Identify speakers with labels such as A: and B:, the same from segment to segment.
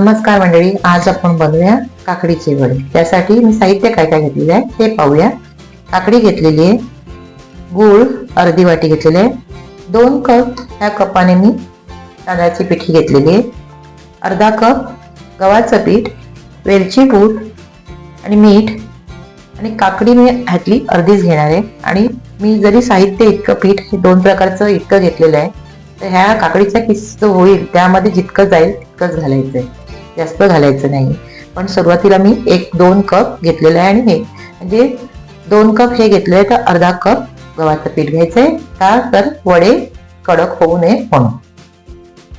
A: नमस्कार मंडळी आज आपण बनवूया काकडीचे वडे. त्यासाठी मी साहित्य काय काय घेतलेले आहे ते पाहूया. काकडी घेतलेली आहे गूळ अर्धी वाटी घेतलेली आहे दोन कप ह्या कपाने मी तांदळाची पिठी घेतलेली आहे अर्धा कप गव्हाचं पीठ वेलची पूड आणि मीठ आणि काकडी मी ह्यातली अर्धीच घेणार आहे. आणि मी जरी साहित्य इतकं पीठ हे दोन प्रकारचं इतकं घेतलेलं आहे तर ह्या काकडीचा किस होईल त्यामध्ये जितकं जाईल तितकंच घालायचं आहे जास्त घालायचं नाही. पण सुरुवातीला मी एक दोन कप घेतलेलं आहे आणि हे. म्हणजे दोन कप हे घेतले आहे तर अर्धा कप गव्हाचं पीठ घ्यायचं आहे का तर वडे कडक होऊ नये म्हणून.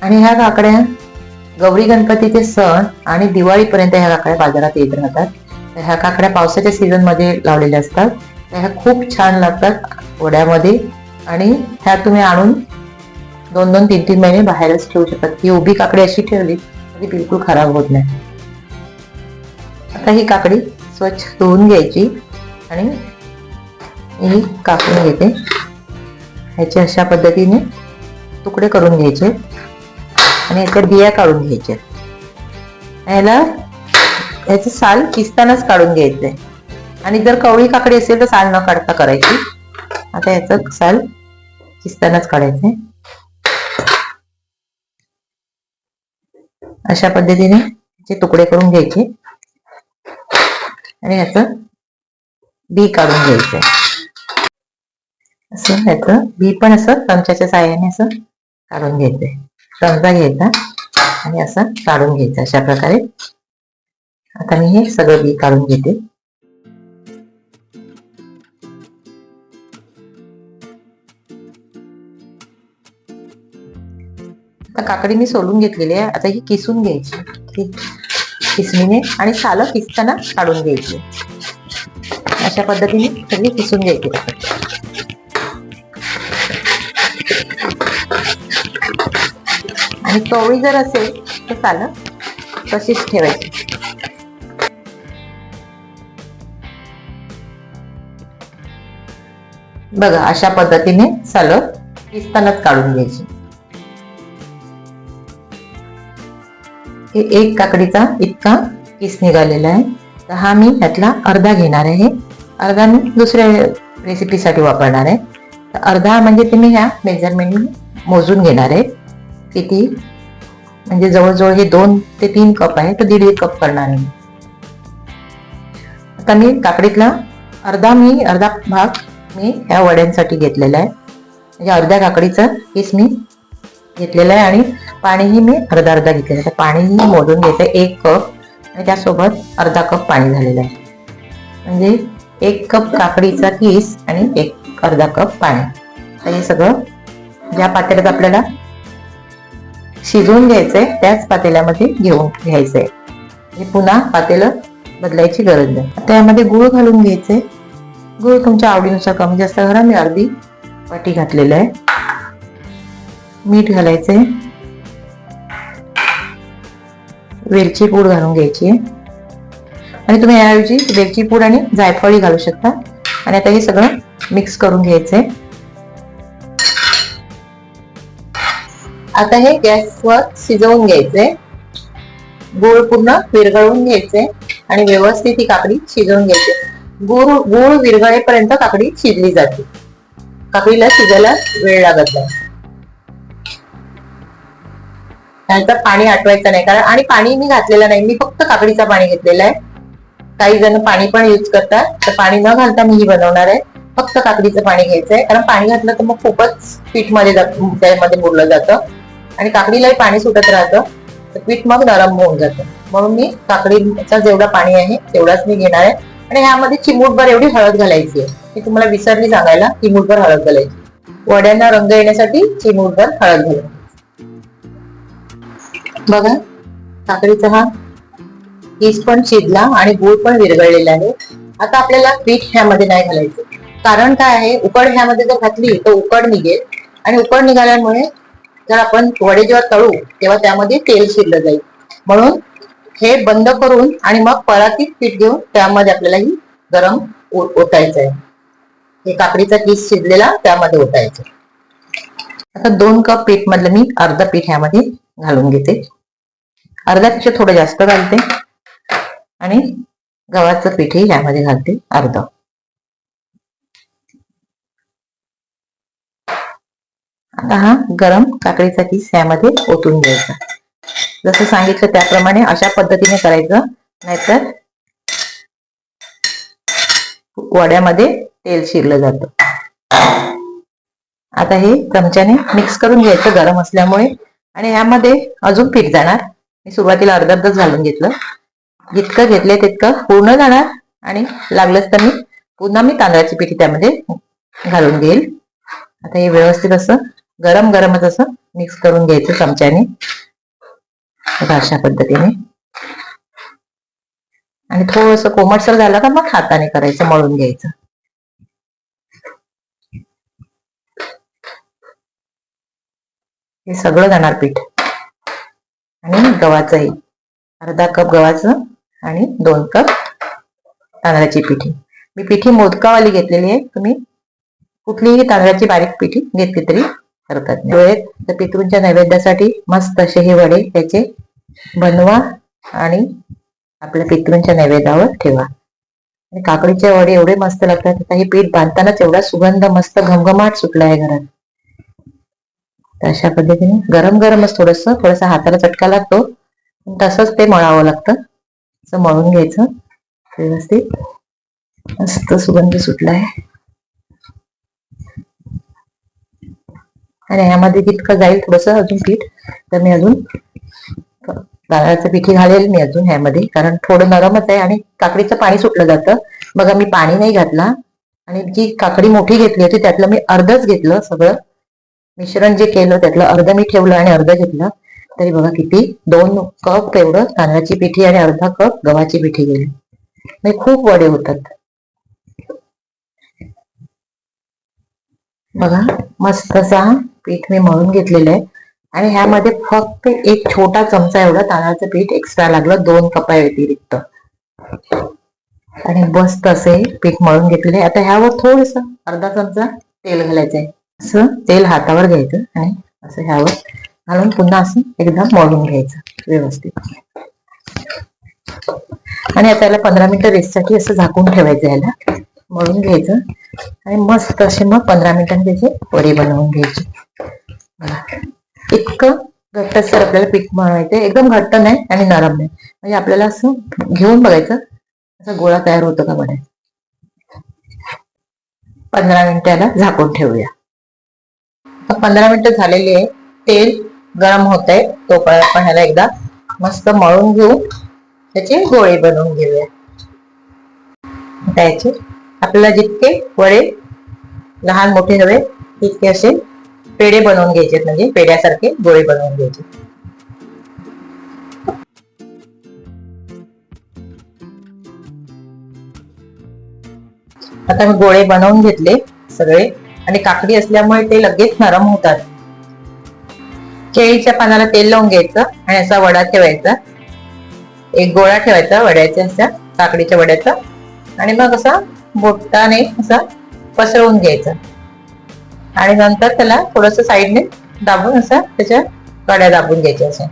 A: आणि ह्या काकड्या गौरी गणपतीचे सण आणि दिवाळीपर्यंत ह्या काकड्या बाजारात येत राहतात. तर ह्या काकड्या पावसाच्या सीझनमध्ये लावलेल्या असतात. तर ह्या खूप छान लागतात वड्यामध्ये. आणि ह्या तुम्ही आणून दोन दोन तीन तीन महिने बाहेरच ठेवू शकतात ही उभी काकडी अशी ठेवली काकडी बिलकुल खराब होत नाही. आता ही काकडी स्वच्छ धुवून घ्यायची आणि ही कापून घेते. ह्याचे अशा पद्धतीने तुकडे करून घ्यायचे आणि याच्या बिया काढून घ्यायच्या. याला याचं साल किसतानाच काढून घ्यायचंय. आणि जर कवळी काकडी असेल तर साल न काढता करायची. आता याचं साल किसतानाच आहे अशा पद्धतीने याचे तुकडे करून घ्यायचे. आणि याचं बी काढून घ्यायचंय. असं याचं बी पण असं चमच्याच्या साह्याने असं काढून घ्यायचंय. चमचा घ्यायचा आणि असं काढून घ्यायचं अशा प्रकारे. आता मी हे सगळं बी काढून घेते. आता काकडी मी सोलून घेतलेली आहे. आता ही किसून घ्यायची. कि- किसणीने आणि सालं किसताना काढून घ्यायची. अशा पद्धतीने सगळी किसून घ्यायची. आणि चवळी जर असेल तर सालं तशीच ठेवायची. बघा अशा पद्धतीने सालं किसतानाच काढून घ्यायची. हे एक काकडीचा इतका किस निघालेला आहे. तर हा मी ह्यातला अर्धा घेणार आहे. अर्धा मी दुसऱ्या रेसिपीसाठी वापरणार आहे. तर अर्धा म्हणजे ते मी ह्या मेजरमेंट मोजून घेणार आहे. किती? म्हणजे जवळजवळ हे दोन ते तीन कप आहे तर दीड एक कप करणार आहे आता मी काकडीतला अर्धा मी अर्धा भाग मी ह्या वड्यांसाठी घेतलेला आहे. म्हणजे अर्ध्या काकडीचा पीस मी घेतलेला आहे आणि पाणीही मी अर्धा अर्धा घेतलेलं आहे तर पाणीही मोजून घ्यायचं एक कप आणि त्यासोबत अर्धा कप पाणी झालेलं आहे. म्हणजे एक कप काकडीचा किस आणि एक अर्धा कप पाणी. तर हे सगळं ज्या पातेल्यात आपल्याला शिजवून घ्यायचंय त्याच पातेल्यामध्ये घेऊन घ्यायचंय. हे पुन्हा पातेलं बदलायची गरज नाही. आता यामध्ये गुळ घालून घ्यायचंय. गुळ तुमच्या आवडीनुसार कमी जास्त घरा मी अर्धी वाटी घातलेलं आहे. मीठ घालायचंय. वेलची पूड घालून घ्यायची. आहे आणि तुम्ही याऐवजी वेलची पूड आणि जायफळी घालू शकता. आणि आता हे सगळं मिक्स करून घ्यायचंय आता हे गॅसवर शिजवून घ्यायचंय गूळ पूर्ण विरघळून घ्यायचंय आणि व्यवस्थित ही काकडी शिजवून घ्यायची. गूळ गूळ विरघळेपर्यंत काकडी शिजली जाते. काकडीला शिजायला वेळ लागत नाही. त्यानंतर पाणी आटवायचं नाही. कारण आणि पाणी मी घातलेलं नाही. मी फक्त काकडीचं पाणी घेतलेलं आहे. काही जण पाणी पण युज करतात. तर पाणी न घालता मी ही बनवणार आहे. फक्त काकडीचं पाणी घ्यायचंय कारण पाणी घातलं तर मग खूपच पीठमध्ये जात- त्यामध्ये मुरलं जातं. आणि काकडीलाही पाणी सुटत राहतं. तर पीठ मग नरम होऊन जातं. म्हणून मी काकडीचा जेवढा पाणी आहे तेवढाच मी घेणार आहे. आणि ह्यामध्ये चिमूटभर एवढी हळद घालायची आहे. मी तुम्हाला विसरली सांगायला चिमूटभर हळद घालायची वड्यांना रंग येण्यासाठी चिमूटभर हळद घालायची बघा काकडीचा हा पीस पण शिजला आणि गूळ पण विरघळलेला आहे. आता आपल्याला पीठ ह्यामध्ये नाही घालायचं. कारण काय आहे उकड ह्यामध्ये जर घातली तर उकड निघेल. आणि उकड निघाल्यामुळे जर आपण वडे जेव्हा तळू तेव्हा त्यामध्ये तेल शिरलं जाईल. म्हणून हे बंद करून आणि मग परातीत पीठ घेऊन त्यामध्ये आपल्याला ही गरम ओतायचं आहे. हे काकडीचा किस शिजलेला त्यामध्ये ओतायचं आता दोन कप पीठ मधलं मी अर्ध पीठ ह्यामध्ये घालून घेते. अर्ध्यापेक्षा थोडं जास्त घालते. आणि गव्हाचं पीठही यामध्ये घालते अर्ध. आता हा गरम काकडीचा किस यामध्ये ओतून घ्यायचा. जसं सांगितलं त्याप्रमाणे अशा पद्धतीने करायचं नाहीतर वड्यामध्ये तेल शिरलं जातं. आता हे चमच्याने मिक्स करून घ्यायचं गरम असल्यामुळे आणि यामध्ये अजून पीठ जाणार. मी सुरुवातीला अर्ध अर्धच घालून घेतलं. जितकं घेतलंय तितकं पूर्ण जाणार. आणि लागलंच तर मी पुन्हा मी तांदळाची पिठी त्यामध्ये घालून घेईल. आता हे व्यवस्थित असं गरम गरमच असं मिक्स करून घ्यायचं चमच्याने. अशा पद्धतीने. आणि थोडस कोमटसर झालं का मग हाताने करायचं मळून घ्यायचं. हे सगळं जाणार पीठ. आणि गव्हाचंही अर्धा कप गव्हाचं आणि दोन कप तांदळाची पिठी. मी पिठी मोदकावाली घेतलेली आहे. तुम्ही कुठलीही तांदळाची बारीक पिठी घेतली तरी हरकत नाही. वेळेत तर पितृंच्या नैवेद्यासाठी मस्त असे हे वडे त्याचे बनवा आणि आपल्या पितृंच्या नैवेद्यावर ठेवा. आणि काकडीचे वडे एवढे मस्त लागतात. आता हे पीठ बांधतानाच एवढा सुगंध मस्त घमघमाट सुटला आहे घरात. तर अशा पद्धतीने गरम गरमच थोडस थोडासा हाताला चटका लागतो. तसंच ते मळावं लागतं. असं मळून घ्यायचं. व्यवस्थित. मस्त सुगंध सुटलाय. आणि ह्यामध्ये जितकं जाईल थोडस अजून पीठ. तर मी अजून तांदळाचं पिठी घालेल मी अजून ह्यामध्ये. कारण थोडं नरमच आहे आणि काकडीचं पाणी सुटलं जातं. बघा मी पाणी नाही घातला. आणि जी काकडी मोठी घेतली होती त्यातलं मी अर्धच घेतलं सगळं. मिश्रण जे केलं त्यातलं अर्ध मी ठेवलं आणि अर्ध घेतलं. तरी बघा किती? दोन कप एवढं तांदळाची पिठी आणि अर्धा कप गव्हाची पिठी गेली म्हणजे खूप वडे होतात. बघा मस्त असा पीठ मी मळून घेतलेलं आहे. आणि ह्यामध्ये फक्त एक छोटा चमचा एवढा तांदळाचं पीठ एक्स्ट्रा लागलं दोन कपा व्यतिरिक्त आणि बस तसे पीठ मळून घेतलेले आता ह्यावर थोडस अर्धा चमचा तेल घालायचं आहे असं तेल हातावर घ्यायचं आणि असं ह्यावर घालून पुन्हा असं एकदम मळून घ्यायचं व्यवस्थित. आणि आता याला पंधरा मिनिटं रेस्टसाठी असं झाकून ठेवायचं याला. मळून घ्यायचं. आणि मस्त असे मग पंधरा मिनिटांनी त्याचे वडी बनवून घ्यायची. इतकं घट्टसर आपल्याला पीठ मळवायचं एकदम घट्ट नाही आणि नरम नाही. म्हणजे आपल्याला असं घेऊन बघायचं. असा गोळा तयार होतो का बघायचं पंधरा मिनिटाला झाकून ठेवूया. आता पंधरा मिनिटं झालेली आहे. तेल गरम होत आहे तो आपण ह्याला एकदा मस्त मळून घेऊ. त्याचे गोळे बनवून घेऊया. त्याचे आपल्याला जितके वडे लहान मोठे हवे तितके असे पेढे बनवून घ्यायचे म्हणजे पेढ्यासारखे गोळे बनवून घ्यायचे. आता मी गोळे बनवून घेतले सगळे. आणि काकडी असल्यामुळे ते लगेच नरम होतात. केळीच्या पानाला तेल लावून घ्यायचं आणि असा वडा ठेवायचा. एक गोळा ठेवायचा वड्याच्या असा काकडीच्या वड्याचा. आणि मग असा बोटाने असा पसरवून घ्यायचा. आणि नंतर त्याला थोडस साईडने दाबून असा त्याच्या कड्या दाबून घ्यायच्या अशा.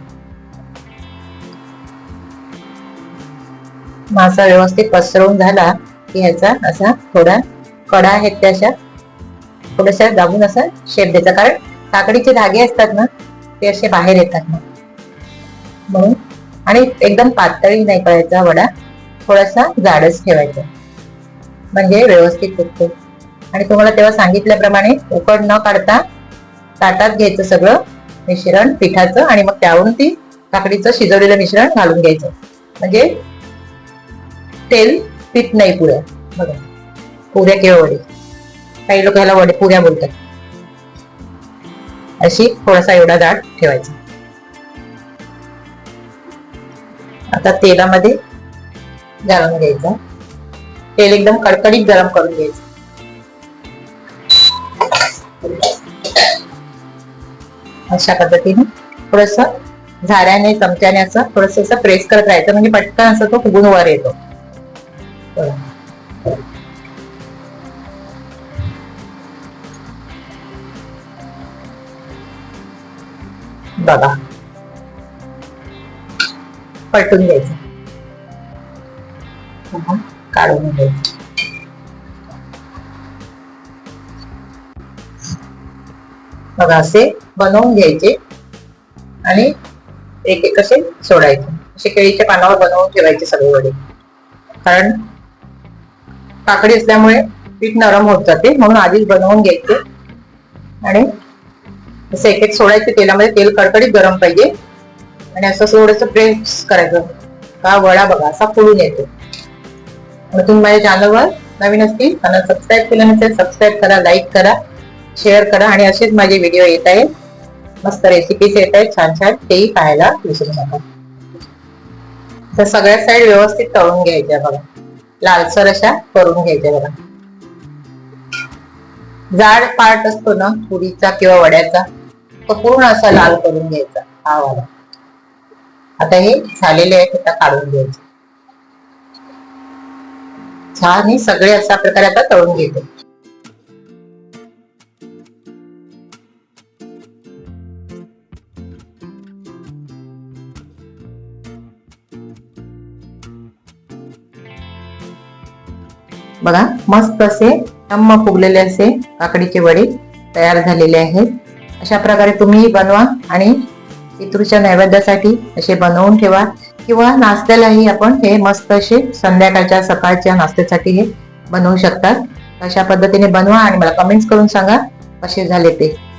A: मासा व्यवस्थित पसरवून झाला की ह्याचा असा थोडा कडा आहेत त्या अशा थोड्याशा दाबून असं शेप द्यायचा. कारण काकडीचे धागे असतात ना ते असे बाहेर येतात ना म्हणून आणि एकदम पातळी नाही करायचा वडा थोडासा जाडच ठेवायचा. म्हणजे व्यवस्थित फुगतो आणि तुम्हाला तेव्हा सांगितल्याप्रमाणे उकड न काढता ताटात घ्यायचं सगळं मिश्रण पिठाचं आणि मग त्यावरून ती काकडीचं शिजवलेलं मिश्रण घालून घ्यायचं. म्हणजे तेल पीठ नाही पुऱ्या बघा. पुऱ्या किंवा वडे काही लोक ह्याला वडे पुऱ्या बोलतात. अशी थोडासा एवढा जाड ठेवायचा. आता तेलामध्ये घालून घ्यायचा. तेल एकदम कडकडीत गरम करून घ्यायचं. अशा पद्धतीने थोडस झाऱ्याने चमच्याने असं थोडस असं प्रेस करत राहायचं. म्हणजे पटकन असं तो फुगून वर येतो. बघा. पटून पलटून घ्यायचं. पुन्हा काढून घ्यायचं. बघा असे बनवून घ्यायचे आणि एक एक असे सोडायचे. असे केळीच्या पानावर बनवून ठेवायचे सगळे वडे. कारण काकडी असल्यामुळे पीठ नरम होत जाते म्हणून आधीच बनवून घ्यायचे. आणि असं एक एक सोडायचे तेलामध्ये तेल कडकडीत गरम पाहिजे. आणि असं थोडंसं प्रेस करायचं. का वडा बघा असा फुलून येतो. मग तुम्ही माझ्या चॅनलवर नवीन असतील त्यांना सबस्क्राईब केलं नसेल सबस्क्राईब करा लाईक करा शेअर करा आणि असेच माझे व्हिडिओ येत आहेत. मस्त रेसिपीज येत आहेत छान छान. तेही पाहायला विसरू नका. तर सगळ्या साईड व्यवस्थित तळून घ्यायच्या बघा. लालसर अशा करून घ्यायच्या बघा. जाड पार्ट असतो ना पुरीचा किंवा वड्याचा तो पूर्ण असा लाल करून घ्यायचा हा वाला. आता हे झालेले आहेत आता काढून घ्यायचे. छान हे सगळे अशा प्रकारे आता तळून घेते. बघा मस्त असे टम्म फुगलेले असे काकडीचे वडे तयार झालेले आहेत. अशा प्रकारे तुम्ही बनवा आणि पितृच्या नैवेद्यासाठी असे बनवून ठेवा. किंवा नाश्त्यालाही आपण हे मस्त असे संध्याकाळच्या सकाळच्या नाश्त्यासाठी हे बनवू शकतात. अशा पद्धतीने बनवा आणि मला कमेंट्स करून सांगा कसे झाले ते.